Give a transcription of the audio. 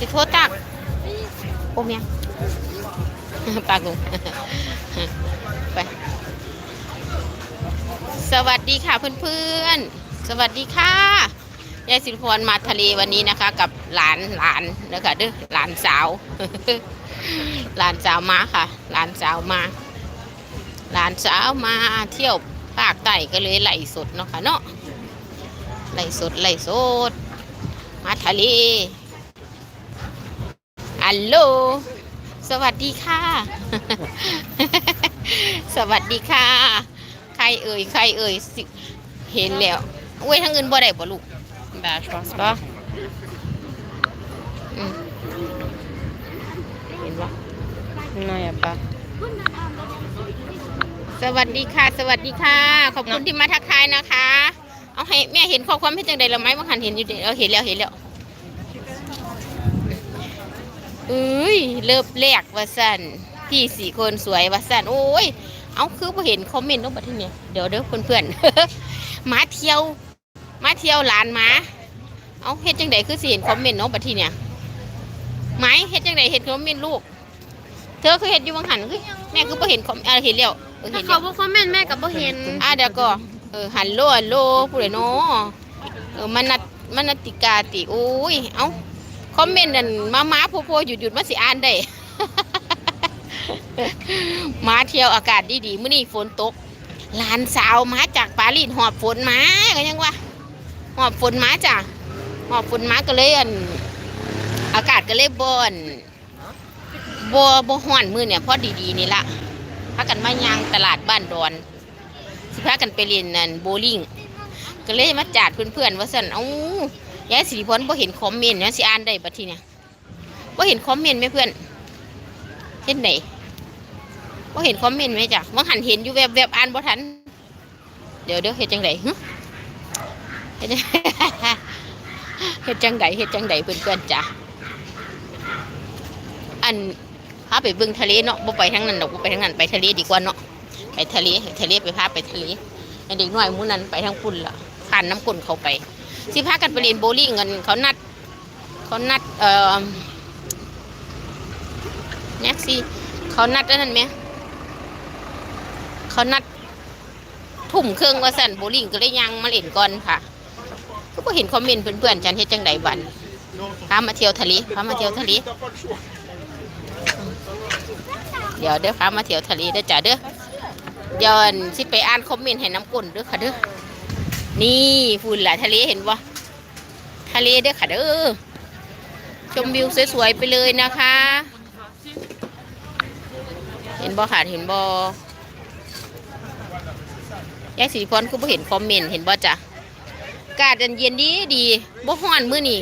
จะโทษตักโอ้เมียปากลุงไป สวัสดีค่ะเพื่อนๆ สวัสดีค่ะยายสิริพรมาทะเลวันนี้นะคะ กับหลานหลานนะคะเด้อหลานสาว หลานสาวมาค่ะ หลานสาวมา หลานสาวมาเที่ยวภาคใต้ก็เลยไหลสดเนาะค่ะเนาะไหลสดไหลสด มาทะเล อัลโหลสวัสดีค่ะ สวัสดีค่ะ ใครเอ่ย ใครเอ่ยสิเห็นแล้วเว้ยทั้งเงินบ่ได้บ่ลูก Bah, je pense pas. อืมเห็นบ่ Non, il a pas. สวัสดีค่ะ สวัสดีค่ะ ขอบคุณที่มาทักทายนะคะ เอาให้แม่เห็นข้อความให้จังใดแล้วไหมว่าหันเห็นอยู่เด้อเออเห็นแล้วเห็นแล้ว เอ้ยเลิฟแรกว่าสั่นพี่สี่คนสวยว่าสั่นโอ้ยเอาคือพอเห็นคอมเมนต์ลงมาที่นี่เดี๋ยวเด้อเพื่อนๆมาเที่ยว มาเที่ยวหลานหมาเอาเฮ็ดจังใดคือสิเห็นคอมเมนต์เนาะบัดทีเนี่ยไหมเฮ็ดจังใดเห็นคอมเมนต์ลูก เธอคือเห็นอยู่บางหันคือแม่คือบ่เห็นคอมเออเห็นแล้วเออถ้าเห็นเขาแล้วบ่คอมเมนต์แม่ก็บ่เห็นอะเดี๋ยวก็เออหันโลหันโลผู้ใดเนาะเออมันนัดมันนัดติกาติโอ้ยเอ้า คอมเมนต์นั่นมามาโพโพหยุดหยุดมาสิอ่านได้ มาเที่ยวอากาศดีๆมื้อนี้ฝนตกหลานสาวมาจากปารีสหอบฝนมาก็ยังว่าหอบฝนมาจ้ะหอบฝนมาก็เลยอันอากาศก็เลยบ่อนบ่บ่ฮ้อนมือเนี่ยพอดีๆนี่ละพากันมาย่างตลาดบ้านดอนสิพากันไปเรียนนั่นโบลิ่งก็เลยมาจัดเพื่อนๆว่าสันเอ้า ยายสิริพรบ่เห็นคอมเมนต์นะสิอ่านได้บัดทีเนี่ยบ่เห็นคอมเมนต์ไหมเพื่อนเห็นไหนบ่เห็นคอมเมนต์ไหมจ้ะว่าหันเห็นอยู่แวบๆอ่านบ่ทัน เดี๋ยวเดี๋ยวเฮ็ดจังไดหึเฮ็ดจังเฮ็ดจังไดเฮ็ดจังไดเพื่อนๆจ้ะอันพาไปเบิ่งทะเลเนาะบ่ไปทางนั้นดอกบ่ไปทางนั้นไปทะเลดีกว่าเนาะไปทะเลทะเลไปพาไปทะเลไอเด็กน้อยมูนั้นไปทางปุ่นละผ่านน้ำกุ่นเขาไป สิพากันไปเรียนโบลิ่งกันเขานัด เขานัดเอ่อแน็กซี่เขานัดอันนั้นไหมเขานัดทุ่มเครื่องว่าสั่นโบลิ่งก็เลยยังมาเล่นก่อนค่ะก็เห็นคอมเมนต์เพื่อนๆฉันเฮ็ดจังไดบันพามาเที่ยวทะเลพามาเที่ยวทะเลเดี๋ยวเด้อพามาเที่ยวทะเลเด้อจ้าเด้อเดี๋ยวอันสิไปอ่านคอมเมนต์ให้น้ำกลนเด้อค่ะเด้อ นี่ฝุ่นหละทะเลเห็นปะทะเลเด้อค่ะเด้อชมวิวสวยๆไปเลยนะคะ เห็นบ่ค่ะเห็นบ่ยายสิริพรคือบ่เห็นคอมเมนต์เห็นบ่จ้ะอากาศเย็นดีดีบ่ห้อนมื้อนี้